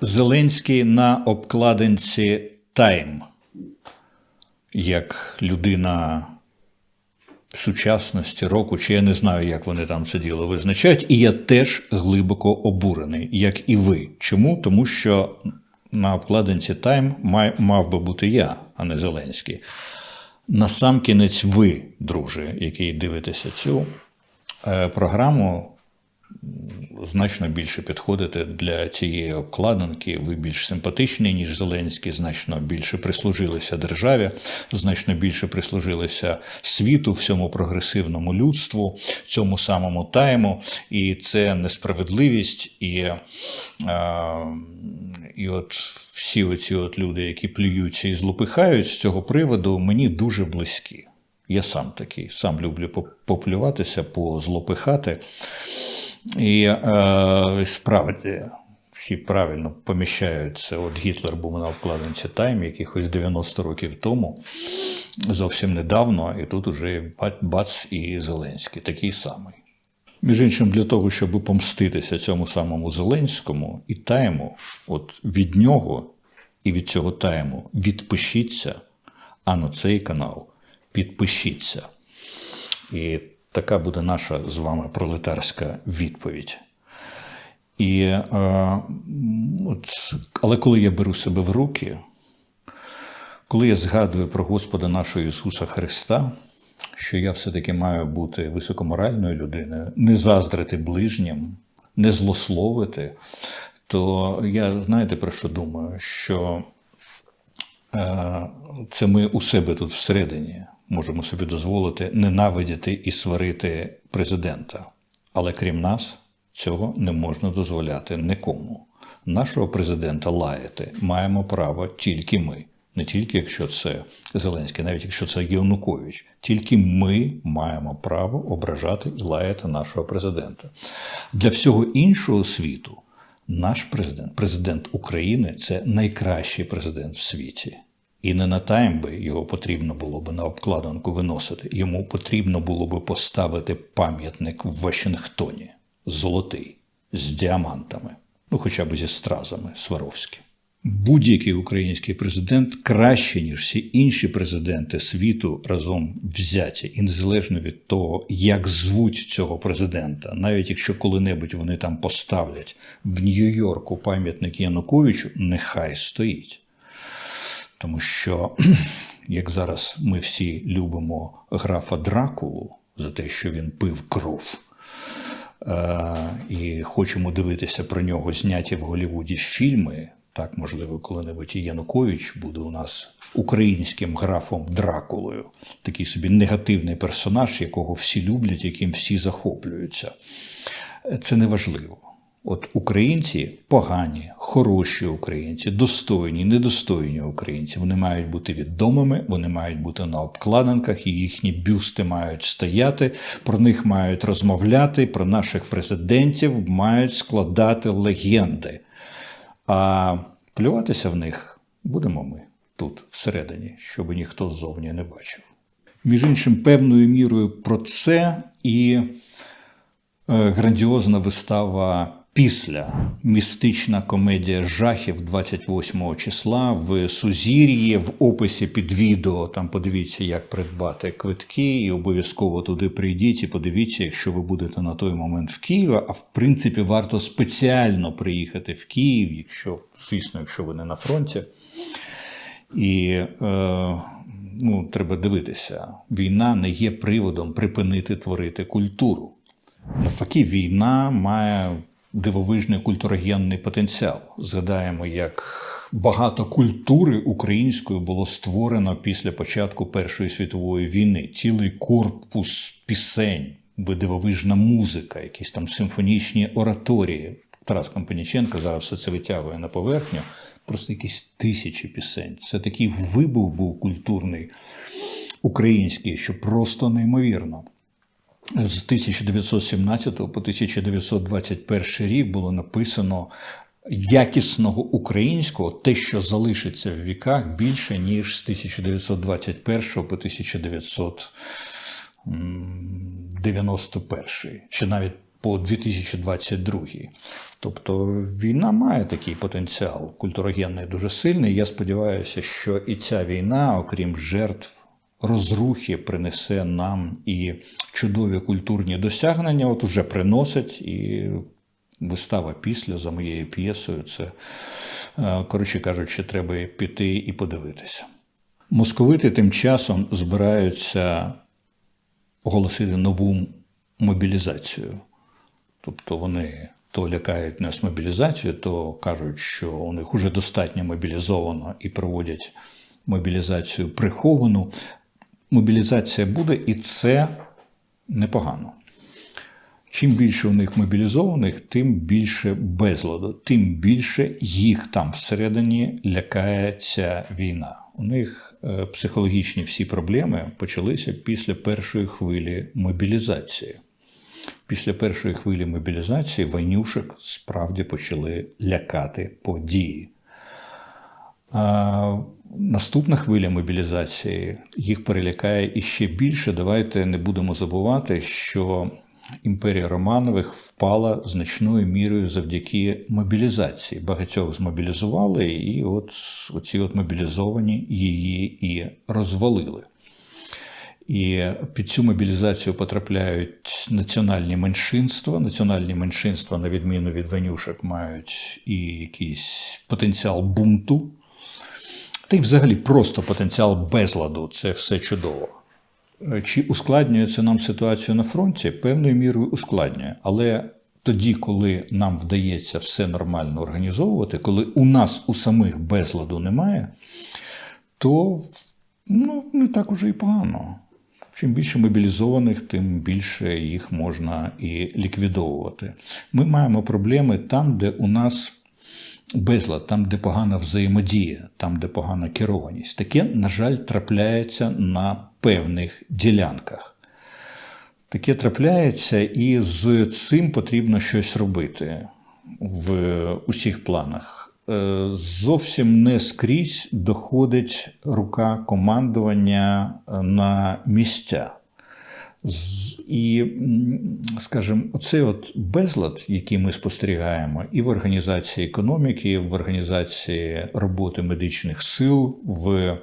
Зеленський на обкладинці Тайм, як людина сучасності року, чи я не знаю, як вони там це діло визначають, і я теж глибоко обурений, як і ви. Чому? Тому що на обкладинці Тайм мав би бути я, а не Зеленський. Насамкінець ви, друже, який дивитеся цю е, програму, значно більше підходите для цієї обкладинки. Ви більш симпатичні, ніж Зеленський, значно більше прислужилися державі, значно більше прислужилися світу, всьому прогресивному людству, цьому самому тайму. І це несправедливість. І, е, і от всі оці от люди, які плюються і злопихають з цього приводу, мені дуже близькі. Я сам такий, сам люблю поплюватися, позлопихати. І е, справді всі правильно поміщаються. От Гітлер був на обкладинці Тайм якихось 90 років тому, зовсім недавно, і тут уже бац і Зеленський, такий самий. Між іншим, для того, щоб помститися цьому самому Зеленському і тайму, от від нього і від цього тайму відпишіться, а на цей канал підпишіться. І така буде наша з вами пролетарська відповідь. І, е, от, але коли я беру себе в руки, коли я згадую про Господа нашого Ісуса Христа, що я все-таки маю бути високоморальною людиною, не заздрити ближнім, не злословити, то я знаєте про що думаю? Що е, це ми у себе тут всередині можемо собі дозволити ненавидіти і сварити президента. Але крім нас, цього не можна дозволяти нікому. Нашого президента лаяти маємо право тільки ми. Не тільки якщо це Зеленський, навіть якщо це Янукович, тільки ми маємо право ображати і лаяти нашого президента. Для всього іншого світу наш президент, президент України, це найкращий президент в світі. І не на тайм би його потрібно було б на обкладинку виносити. Йому потрібно було б поставити пам'ятник в Вашингтоні золотий з діамантами, ну хоча б зі стразами Сваровські. Будь-який український президент краще, ніж всі інші президенти світу разом взяті, і незалежно від того, як звуть цього президента, навіть якщо коли-небудь вони там поставлять в Нью-Йорку пам'ятник Януковичу, нехай стоїть. Тому що, як зараз ми всі любимо графа Дракулу за те, що він пив кров, е, і хочемо дивитися про нього зняті в Голлівуді фільми, так, можливо, коли-небудь і Янукович буде у нас українським графом Дракулою, такий собі негативний персонаж, якого всі люблять, яким всі захоплюються. Це не важливо. От українці погані, хороші українці, достойні, недостойні українці. Вони мають бути відомими, вони мають бути на обкладинках, і їхні бюсти мають стояти, про них мають розмовляти, про наших президентів мають складати легенди. А плюватися в них будемо ми тут, всередині, щоб ніхто ззовні не бачив. Між іншим, певною мірою про це і е, грандіозна вистава після містична комедія жахів 28 числа в Сузір'ї в описі під відео. Там подивіться, як придбати квитки, і обов'язково туди прийдіть і подивіться, якщо ви будете на той момент в Києві. А в принципі, варто спеціально приїхати в Київ, якщо, звісно, якщо ви не на фронті. І е, ну, треба дивитися, війна не є приводом припинити творити культуру. Навпаки, війна має дивовижний культурогенний потенціал. Згадаємо, як багато культури української було створено після початку Першої світової війни. Цілий корпус пісень, дивовижна музика, якісь там симфонічні ораторії. Тарас Компаніченко зараз все це витягує на поверхню. Просто якісь тисячі пісень. Це такий вибух був культурний український, що просто неймовірно. З 1917 по 1921 рік було написано якісного українського, те, що залишиться в віках, більше ніж з 1921 по 1991, чи навіть по 2022. Тобто війна має такий потенціал культурогенний дуже сильний. Я сподіваюся, що і ця війна, окрім жертв, розрухи, принесе нам і чудові культурні досягнення. От уже приносить і вистава після за моєю п'єсою. Це, е, коротше кажучи, треба піти і подивитися. Московити тим часом збираються оголосити нову мобілізацію. Тобто вони то лякають нас мобілізацією, то кажуть, що у них вже достатньо мобілізовано і проводять мобілізацію приховану. Мобілізація буде, і це непогано. Чим більше у них мобілізованих, тим більше безладу, тим більше їх там всередині лякає ця війна. У них е, психологічні всі проблеми почалися після першої хвилі мобілізації. Після першої хвилі мобілізації войнюшек справді почали лякати події. Наступна хвиля мобілізації їх перелякає іще більше. Давайте не будемо забувати, що імперія Романових впала значною мірою завдяки мобілізації. Багатьох змобілізували, і от оці от мобілізовані її і розвалили. І під цю мобілізацію потрапляють національні меншинства. Національні меншинства, на відміну від ванюшок, мають і якийсь потенціал бунту. Та й взагалі просто потенціал безладу це все чудово. Чи ускладнює це нам ситуацію на фронті? Певною мірою ускладнює. Але тоді, коли нам вдається все нормально організовувати, коли у нас у самих безладу немає, то ну, не так уже і погано. Чим більше мобілізованих, тим більше їх можна і ліквідовувати. Ми маємо проблеми там, де у нас безлад, там, де погана взаємодія, там, де погана керованість. Таке, на жаль, трапляється на певних ділянках. Таке трапляється, і з цим потрібно щось робити в усіх планах. Е, Зовсім не скрізь доходить рука командування на місця. І, скажімо, оцей от безлад, який ми спостерігаємо, і в організації економіки, і в організації роботи медичних сил, в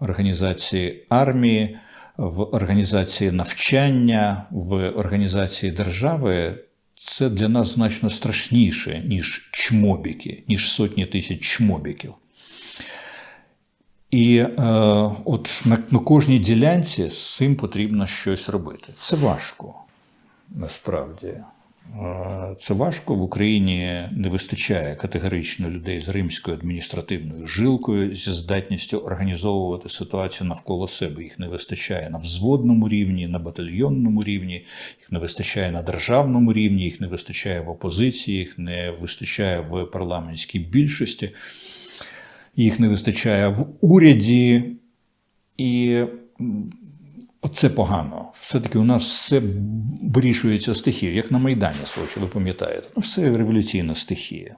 організації армії, в організації навчання, в організації держави, це для нас значно страшніше, ніж чмобіки, ніж сотні тисяч чмобіків. І е, от на, на кожній ділянці з цим потрібно щось робити. Це важко, насправді. Е, Це важко. В Україні не вистачає категорично людей з римською адміністративною жилкою, зі здатністю організовувати ситуацію навколо себе. Їх не вистачає на взводному рівні, на батальйонному рівні, їх не вистачає на державному рівні, їх не вистачає в опозиції, їх не вистачає в парламентській більшості їх не вистачає в уряді, і м, оце погано. Все-таки у нас все вирішується стихією, як на Майдані свого, ви пам'ятаєте. Ну, все революційна стихія.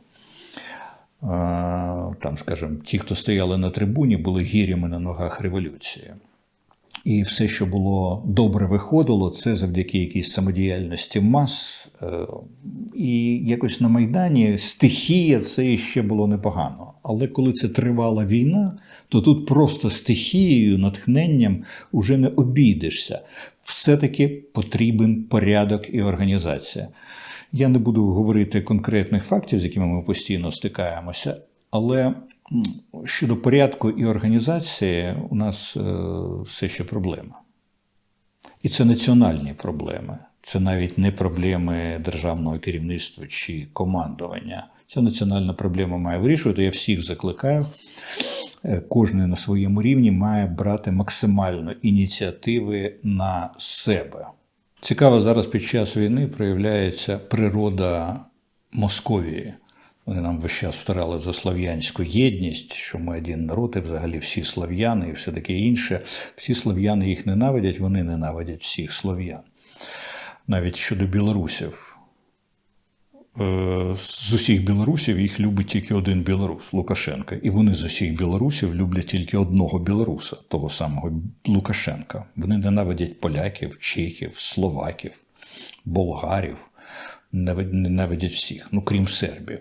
Там, скажімо, ті, хто стояли на трибуні, були гірями на ногах революції. І все, що було добре виходило, це завдяки якійсь самодіяльності мас. Е, І якось на Майдані стихія це ще було непогано. Але коли це тривала війна, то тут просто стихією, натхненням уже не обійдешся. Все-таки потрібен порядок і організація. Я не буду говорити конкретних фактів, з якими ми постійно стикаємося, але щодо порядку і організації у нас е, все ще проблема. І це національні проблеми. Це навіть не проблеми державного керівництва чи командування. Ця національна проблема має вирішувати. Я всіх закликаю. е, Кожен на своєму рівні має брати максимально ініціативи на себе. Цікаво, зараз під час війни проявляється природа Московії. Вони нам весь час втирали за слов'янську єдність, що ми один народ, і взагалі всі слов'яни і все таке інше. Всі слов'яни їх ненавидять, вони ненавидять всіх слов'ян. Навіть щодо білорусів. Е, З усіх білорусів їх любить тільки один білорус Лукашенка. І вони з усіх білорусів люблять тільки одного білоруса, того самого Лукашенка. Вони ненавидять поляків, чехів, словаків, болгарів. Ненавидять всіх, ну крім сербів.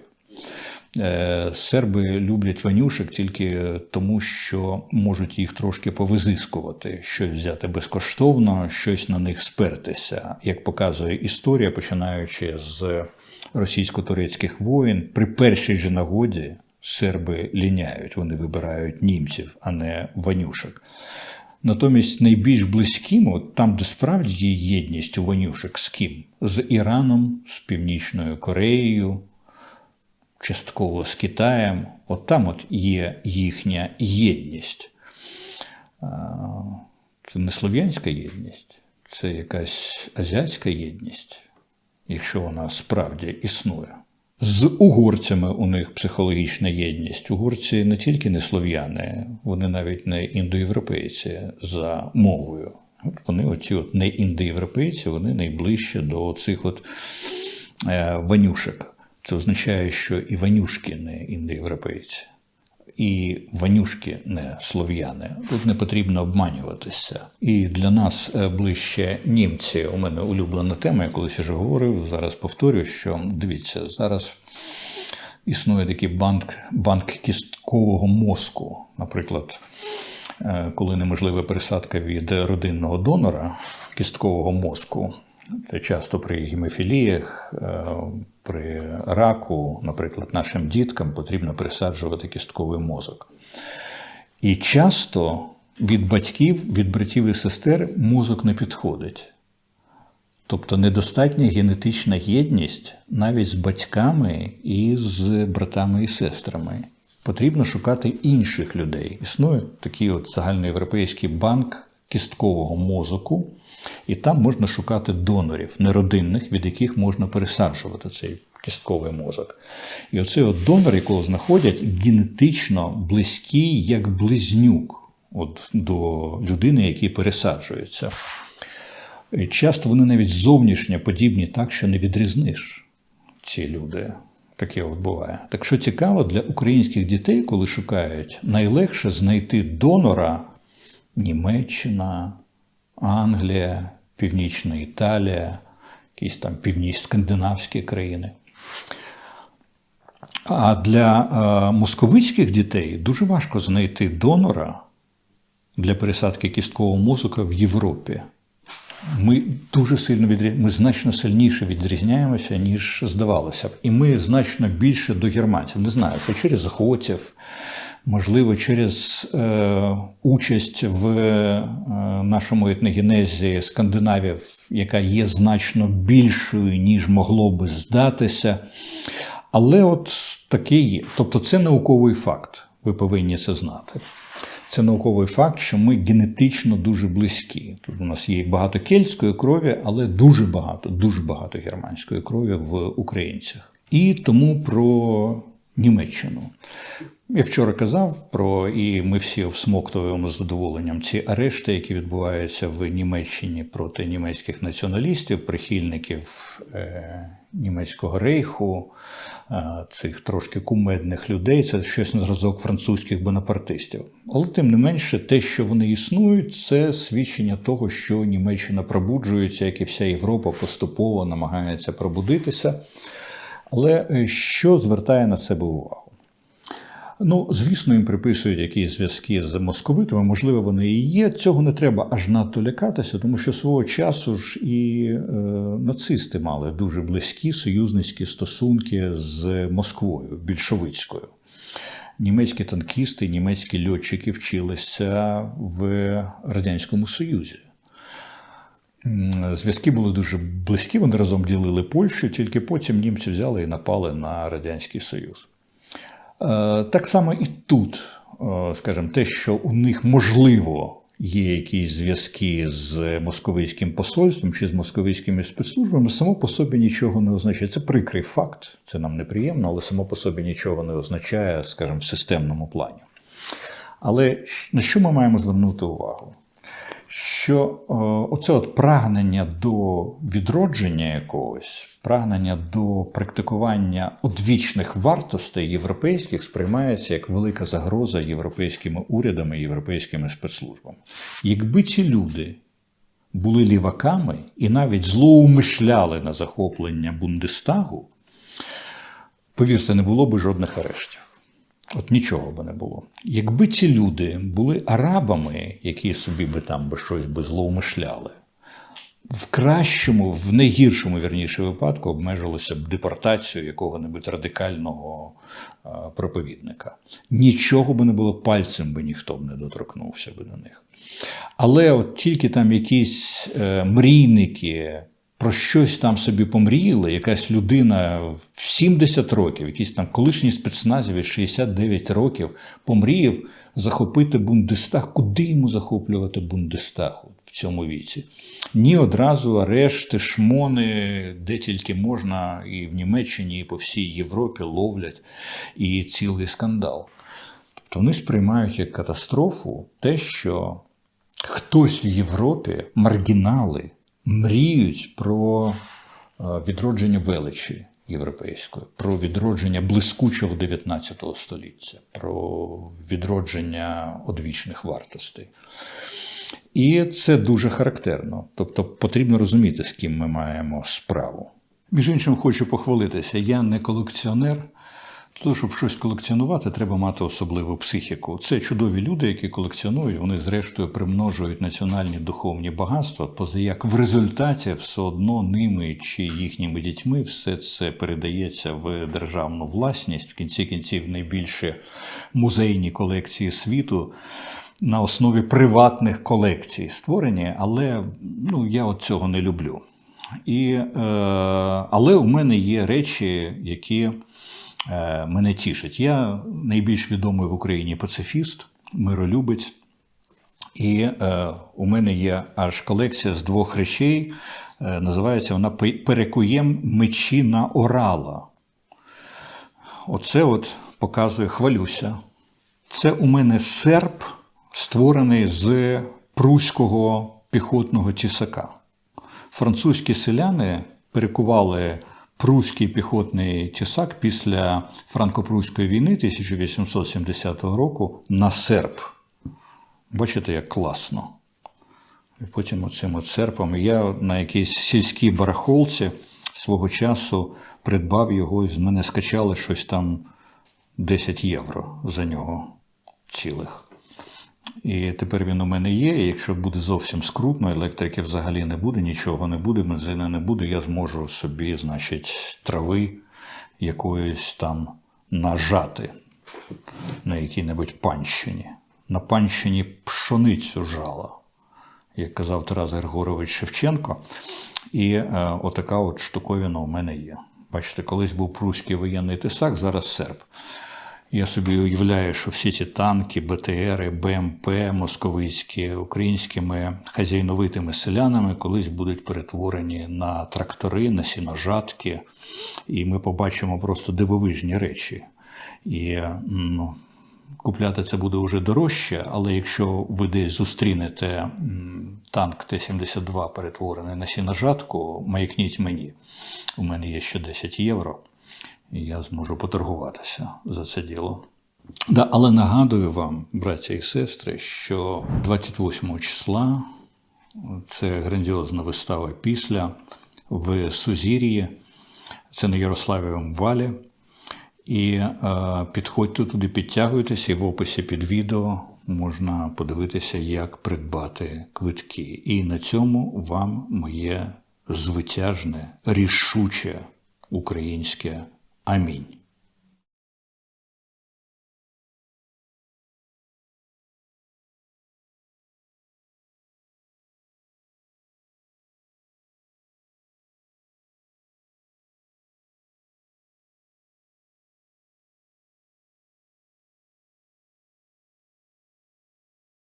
Е, Серби люблять ванюшек тільки тому, що можуть їх трошки повизискувати, щось взяти безкоштовно, щось на них спертися. Як показує історія, починаючи з російсько-турецьких воєн, при першій же нагоді серби ліняють, вони вибирають німців, а не ванюшек. Натомість найбільш близьким, от там, де справді є єдність у ванюшек, з ким? З Іраном, з Північною Кореєю, частково з Китаєм. От там от є їхня єдність. Це не слов'янська єдність, це якась азіатська єдність, якщо вона справді існує. З угорцями у них психологічна єдність. Угорці не тільки не слов'яни, вони навіть не індоєвропейці за мовою. От вони, оці от не індоєвропейці, вони найближче до цих от е, ванюшек. Це означає, що і ванюшки не індоєвропейці, і ванюшки не слов'яни. Тут не потрібно обманюватися. І для нас е, ближче німці. У мене улюблена тема, я колись вже говорив. Зараз повторю, що дивіться, зараз існує такий банк, банк кісткового мозку. Наприклад, е, коли неможлива пересадка від родинного донора кісткового мозку. Це часто при гемофіліях, е, при раку, наприклад, нашим діткам потрібно пересаджувати кістковий мозок. І часто від батьків, від братів і сестер мозок не підходить. Тобто недостатня генетична єдність навіть з батьками і з братами і сестрами. Потрібно шукати інших людей. Існує такий от загальноєвропейський банк кісткового мозоку, і там можна шукати донорів неродинних, від яких можна пересаджувати цей кістковий мозок. І оцей от донор, якого знаходять, генетично близький, як близнюк от, до людини, який пересаджується. І Часто вони навіть зовнішньо подібні так, що не відрізниш ці люди. Таке от буває. Так що цікаво, для українських дітей, коли шукають, найлегше знайти донора Німеччина, Англія, Північна Італія, якісь там північ скандинавські країни. А для е, московицьких дітей дуже важко знайти донора для пересадки кісткового мозока в Європі. Ми дуже сильно відрі... ми значно сильніше відрізняємося, ніж здавалося б. І ми значно більше до германців. Не знаю, це через готів, можливо, через е, участь в е, нашому етногенезі скандинавів, яка є значно більшою, ніж могло би здатися. Але от таке є. Тобто, це науковий факт. Ви повинні це знати. Це науковий факт, що ми генетично дуже близькі. Тут у нас є багато кельтської крові, але дуже багато, дуже багато германської крові в українцях. І тому про Німеччину. Я вчора казав про, і ми всі всмоктуємо з задоволенням ці арешти, які відбуваються в Німеччині проти німецьких націоналістів, прихильників е, німецького рейху, е, цих трошки кумедних людей. Це щось на зразок французьких бонапартистів. Але тим не менше, те, що вони існують, це свідчення того, що Німеччина пробуджується, як і вся Європа поступово намагається пробудитися. Але е, що звертає на себе увагу? Ну, звісно, їм приписують якісь зв'язки з московитами, можливо, вони і є. Цього не треба аж надто лякатися, тому що свого часу ж і е, нацисти мали дуже близькі союзницькі стосунки з Москвою, більшовицькою. Німецькі танкісти, німецькі льотчики вчилися в Радянському Союзі. Зв'язки були дуже близькі, вони разом ділили Польщу, тільки потім німці взяли і напали на Радянський Союз. Е, Так само і тут, е, скажімо, те, що у них можливо є якісь зв'язки з московицьким посольством чи з московицькими спецслужбами, само по собі нічого не означає. Це прикрий факт, це нам неприємно, але само по собі нічого не означає, скажімо, в системному плані. Але на що ми маємо звернути увагу? Що е, оце от прагнення до відродження якогось, прагнення до практикування одвічних вартостей європейських сприймається як велика загроза європейськими урядами, європейськими спецслужбами. Якби ці люди були ліваками і навіть злоумишляли на захоплення Бундестагу, повірте, не було б жодних арештів. От нічого би не було. Якби ці люди були арабами, які собі би там би щось би злоумишляли, в кращому, в найгіршому вірніше випадку обмежилося б депортацією якого-небудь радикального проповідника. Нічого би не було, пальцем би ніхто б не доторкнувся би до них. Але от тільки там якісь е, мрійники про щось там собі помріяли, якась людина в 70 років, якийсь там колишній спецназівець 69 років помріяв захопити Бундестаг. Куди йому захоплювати Бундестаг в цьому віці? Ні одразу арешти, шмони, де тільки можна, і в Німеччині, і по всій Європі ловлять, і цілий скандал. Тобто вони сприймають як катастрофу те, що хтось в Європі, маргінали, мріють про е, відродження величі європейської, про відродження блискучого 19 століття, про відродження одвічних вартостей. І це дуже характерно. Тобто потрібно розуміти, з ким ми маємо справу. Між іншим, хочу похвалитися, я не колекціонер. Того, щоб щось колекціонувати, треба мати особливу психіку. Це чудові люди, які колекціонують, вони зрештою примножують національні духовні багатства, позаяк в результаті все одно ними чи їхніми дітьми все це передається в державну власність. В кінці кінців найбільше музейні колекції світу на основі приватних колекцій створені, але ну, я от цього не люблю. І, е, але у мене є речі, які мене тішать. Я найбільш відомий в Україні пацифіст, миролюбець. І е, у мене є аж колекція з двох речей. Е, називається вона Перекуєм мечі на орала. Оце от показує, хвалюся. Це у мене серп, створений з пруського піхотного тісака. Французькі селяни перекували пруський піхотний тісак після франко-пруської війни 1870 року на серп. Бачите, як класно. І потім оцим от серпом. Я на якійсь сільській барахолці свого часу придбав його, і з мене скачали щось там 10 євро за нього цілих. І тепер він у мене є. І якщо буде зовсім скрутно, електрики взагалі не буде, нічого не буде, бензину не буде, я зможу собі, значить, трави якоїсь там нажати на якій-небудь панщині. На панщині пшоницю жала, як казав Тарас Григорович Шевченко. І е, отака от штуковина у мене є. Бачите, колись був прусський воєнний тисак, зараз серб. Я собі уявляю, що всі ці танки, БТРи, БМП московицькі українськими хазяйновитими селянами колись будуть перетворені на трактори, на сіножатки, і ми побачимо просто дивовижні речі. І ну, купляти це буде вже дорожче, але якщо ви десь зустрінете танк Т-72 перетворений на сіножатку, маякніть мені. У мене є ще 10 євро і я зможу поторгуватися за це діло. Да, Але нагадую вам, браття і сестри, що 28 числа це грандіозна вистава після в Сузір'ї, це на Ярославівому валі. І е, підходьте туди, підтягуйтеся, і в описі під відео можна подивитися, як придбати квитки. І на цьому вам моє звитяжне, рішуче українське Амінь.